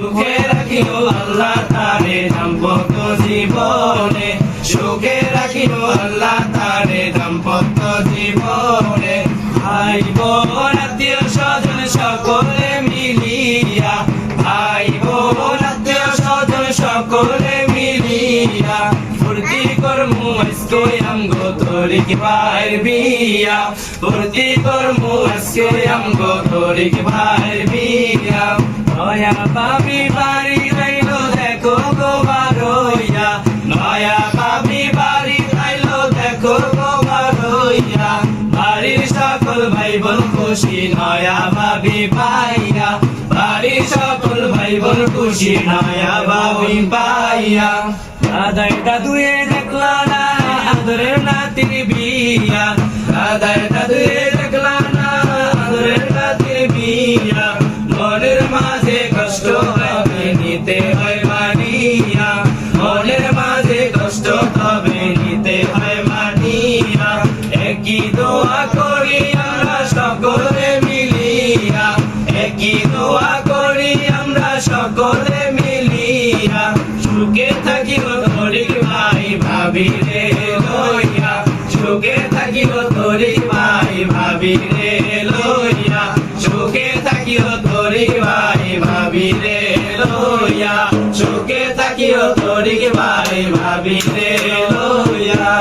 সুখে রাখিও আল্লাহ তারে, দাম্পত্য জীবনে। সুখে রাখিও আল্লাহ তারে, দাম্পত্য জীবনে। ভাই বোন আত্মীয় স্বজন সকলে মিলিয়া। ভাই বোন আত্মীয় স্বজন সকলে মিলিয়া। ফুর্তি করমু, আজকে আমগো তোরিক ভাইয়ের বিয়া। ফুর্তি করমু, আজকে আমগো তোরিক ভাইয়ের বিয়া। নয়া পাবি নয়া পাবি বাড়ি রাইলো দেখো গো বারইয়া পাইয়া। বাড়ির সকল ভাই বোন নয়া ভাবি পাইয়া। দাদাই দাদুয়ে দেখলা না, আদরের নাতির বিয়া। দাদাই দাদুয়ে কষ্ট হবে, নিতে হয় মানিয়া। মনের মাঝে কষ্ট হবে, নিতে হয় মানিয়া। একই দোয়া সকলে মিলিয়া। একই দোয়া করি আমরা সকলে মিলিয়া। সুখে থাকিব তোরি ভাই, ভাবি রে লইয়া। সুখে থাকিব তোরি ভাই, ভাবি রে লইয়া। সুখে তোরি ভাই লইয়া, সুখে থাকিও তোরি ভাই ভাবি রে লইয়া।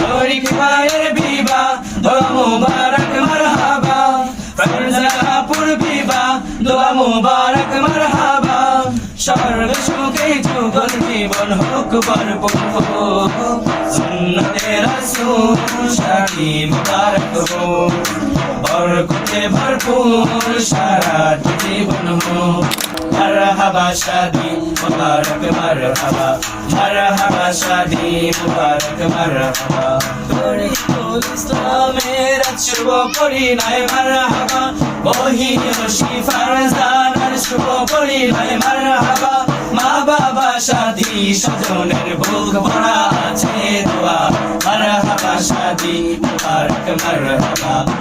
তোরি ভাইয়ের বিবা দোয়া মুবারক, মারহাবা। ফরজাপুর বিবা দোয়া মুবারক, মারহাবা। সর্ব সুখে যুগল জীবন হোক ভরপুর সুন্নতে রাসূল শাদি মুবারক হো বরকতে ভরপুর সারা জীবন হো। মারহাবা, শাদি মুবারক, মারহাবা। মারহাবা, শাদি মুবারক, মারহাবা। তোরে কুল ইসলামের শুভ পরিণয় মারহাবা। বহিন শিফার জানার শুভ পরিণয় মারহাবা। মা বাবা, শাদি স্বজনের বুক ভরা আছে দোয়া। মারহাবা, শাদি মুবারক, মারহাবা।